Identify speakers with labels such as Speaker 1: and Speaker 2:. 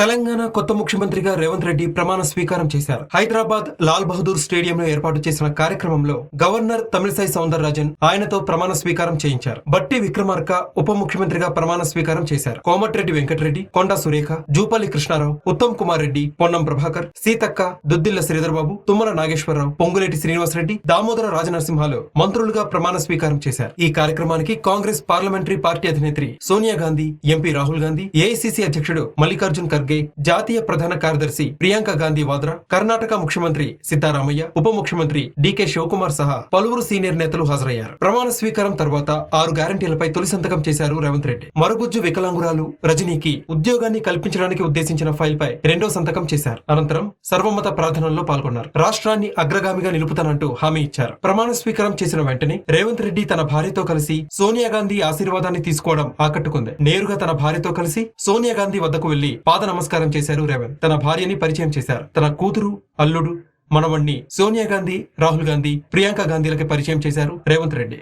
Speaker 1: తెలంగాణ కొత్త ముఖ్యమంత్రిగా రేవంత్ రెడ్డి ప్రమాణ స్వీకారం చేశారు. హైదరాబాద్ లాల్ బహదూర్ స్టేడియంలో ఏర్పాటు చేసిన కార్యక్రమంలో గవర్నర్ తమిళసై సౌందరరాజన్ ఆయనతో ప్రమాణ స్వీకారం చేయించారు. బట్టి విక్రమార్క ఉప ముఖ్యమంత్రిగా ప్రమాణ స్వీకారం చేశారు. కోమటిరెడ్డి వెంకటరెడ్డి కొండా సురేఖ జూపల్లి కృష్ణారావు ఉత్తమ్ కుమార్ రెడ్డి పొన్నం ప్రభాకర్ సీతక్క దుద్దిల్ల శ్రీధర్బాబు తుమ్మల నాగేశ్వరరావు పొంగులేటి శ్రీనివాసరెడ్డి దామోదర రాజనరసింహాలు మంత్రులుగా ప్రమాణ స్వీకారం చేశారు. ఈ కార్యక్రమానికి కాంగ్రెస్ పార్లమెంటరీ పార్టీ అధినేత్రి సోనియా గాంధీ ఎంపీ రాహుల్ గాంధీ ఏఐసిసి అధ్యక్షుడు మల్లికార్జున్ ఖర్గే జాతీయ ప్రధాన కార్యదర్శి ప్రియాంక గాంధీ వాద్రా కర్ణాటక ముఖ్యమంత్రి సిద్దారామయ్య ఉప ముఖ్యమంత్రి డికే శివకుమార్ సహా పలువురు సీనియర్ నేతలు హాజరయ్యారు. ప్రమాణ స్వీకారం తర్వాత ఆరు గ్యారంటీలపై తొలి సంతకం చేశారు రేవంత్ రెడ్డి. మరుగుజ్జు వికలాంగురాలు రజనీకి ఉద్యోగాన్ని కల్పించడానికి ఉద్దేశించిన ఫైల్ పై రెండో సంతకం చేశారు. అనంతరం సర్వమత ప్రార్థనల్లో పాల్గొన్నారు. రాష్ట్రాన్ని అగ్రగామిగా నిలుపుతానంటూ హామీ ఇచ్చారు. ప్రమాణ స్వీకారం చేసిన వెంటనే రేవంత్ రెడ్డి తన భార్యతో కలిసి సోనియా గాంధీ ఆశీర్వాదాన్ని తీసుకోవడం ఆకట్టుకుంది. నేరుగా తన భార్యతో కలిసి సోనియా గాంధీ వద్దకు వెళ్ళి పాదన నమస్కారం చేశారు రేవంత్ తన భార్యని పరిచయం చేశారు. తన కూతురు అల్లుడు మనవణ్ణి సోనియా గాంధీ రాహుల్ గాంధీ ప్రియాంక గాంధీలకి పరిచయం చేశారు రేవంత్ రెడ్డి.